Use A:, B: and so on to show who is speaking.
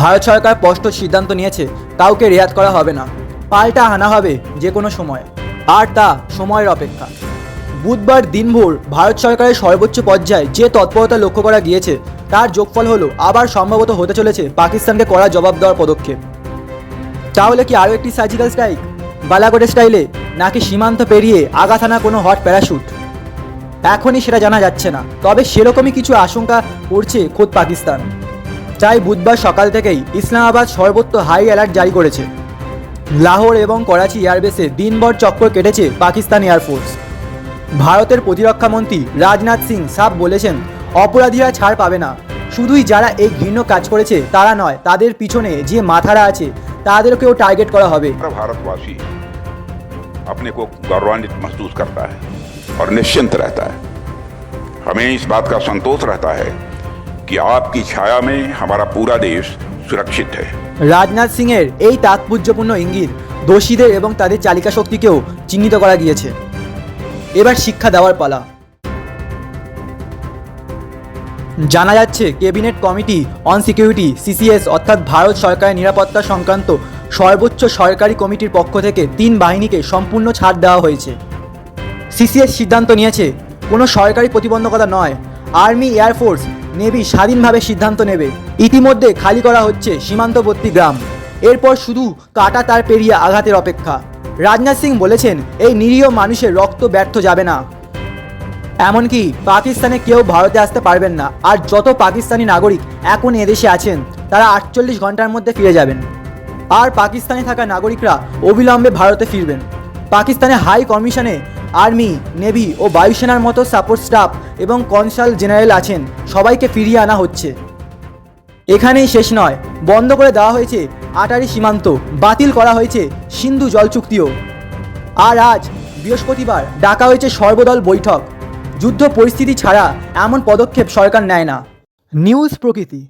A: ভারত সরকার স্পষ্ট সিদ্ধান্ত নিয়েছে, কাউকে রেয়াত করা হবে না। পাল্টা হানা হবে যে কোনো সময়। আর তা সময়ের অপেক্ষা। বুধবার দিনভর ভারত সরকারের সর্বোচ্চ পর্যায়ে যে তৎপরতা লক্ষ্য করা গিয়েছে, তার যোগফল হলো আবার সম্ভবত হতে চলেছে পাকিস্তানকে করা জবাব দেওয়ার পদক্ষেপ। তাহলে কি আরও একটি সার্জিক্যাল স্ট্রাইক বালাকোটের স্টাইলে নাকি সীমান্ত পেরিয়ে আনা কোনো হট প্যারাশুট এখনই সেটা জানা যাচ্ছে না। তবে সেরকমই কিছু আশঙ্কা করছে খোদ পাকিস্তান। তাই বুধবার সকাল থেকেই ইসলামাবাদ সর্বত্র হাই অ্যালার্ট জারি করেছে লাহোর এবং করাচি এয়ারবেসে দিনভর চক্কর কেটেছে পাকিস্তান এয়ারফোর্স ভারতের প্রতিরক্ষা মন্ত্রী রাজনাথ সিং সাফ বলেছেন অপরাধীরা ছাড় পাবে না শুধুই যারা এই ঘৃণ্য কাজ করেছে তারা নয় তাদের পিছনে যে মাথারা আছে তাদেরকেও টার্গেট করা হবে
B: हर भारतवासी अपने को गौरवान्वित महसूस करता है और निश्चिंत रहता है हमें इस बात का संतोष रहता है कि आपकी छाया में हमारा पूरा देश सुरक्षित है
A: রাজনাথ সিংয়ের এই তাৎপর্যপূর্ণ ইঙ্গিত দোষীদের এবং তাদের চালিকা শক্তিকেও চিহ্নিত করা গিয়েছে এবার শিক্ষা দেওয়ার পালা জানা যাচ্ছে cabinet committee on security CCS অর্থাৎ ভারত সরকারের নিরাপত্তা সংক্রান্ত সর্বোচ্চ সরকারি কমিটির পক্ষ থেকে তিন বাহিনীকে সম্পূর্ণ ছাড় দেওয়া হয়েছে সিসিএস সিদ্ধান্ত নিয়েছে কোনো সরকারি প্রতিবন্ধকতা নয় আর্মি এয়ারফোর্স নেভি স্বাধীনভাবে সিদ্ধান্ত নেবে। ইতিমধ্যে খালি করা হচ্ছে সীমান্তবর্তী গ্রাম। এরপর শুধু কাটা তার পেরিয়ে আঘাতের অপেক্ষা। রাজনাথ সিং বলেছেন, এই নিরীহ মানুষের রক্ত ব্যর্থ যাবে না। এমনকি পাকিস্তানে কেউ ভারতে আসতে পারবেন না। আর যত পাকিস্তানি নাগরিক এখন এদেশে আছেন, তারা আটচল্লিশ ঘণ্টার মধ্যে ফিরে যাবেন। আর পাকিস্তানে থাকা নাগরিকরা অবিলম্বে ভারতে ফিরবেন। পাকিস্তানে হাই কমিশনে আর্মি, নেভি ও বায়ুসেনার মতো সাপোর্ট স্টাফ এবং কনসাল জেনারেল আছেন। সবাইকে ফিরিয়ে আনা হচ্ছে। এখানেই শেষ নয়। বন্ধ করে দেওয়া হয়েছে আটারি সীমান্ত। বাতিল করা হয়েছে সিন্ধু জল চুক্তিও। আর আজ বৃহস্পতিবার ডাকা হয়েছে সর্বদল বৈঠক। যুদ্ধ পরিস্থিতি ছাড়া এমন পদক্ষেপ সরকার নেয় না। নিউজ প্রকৃতি।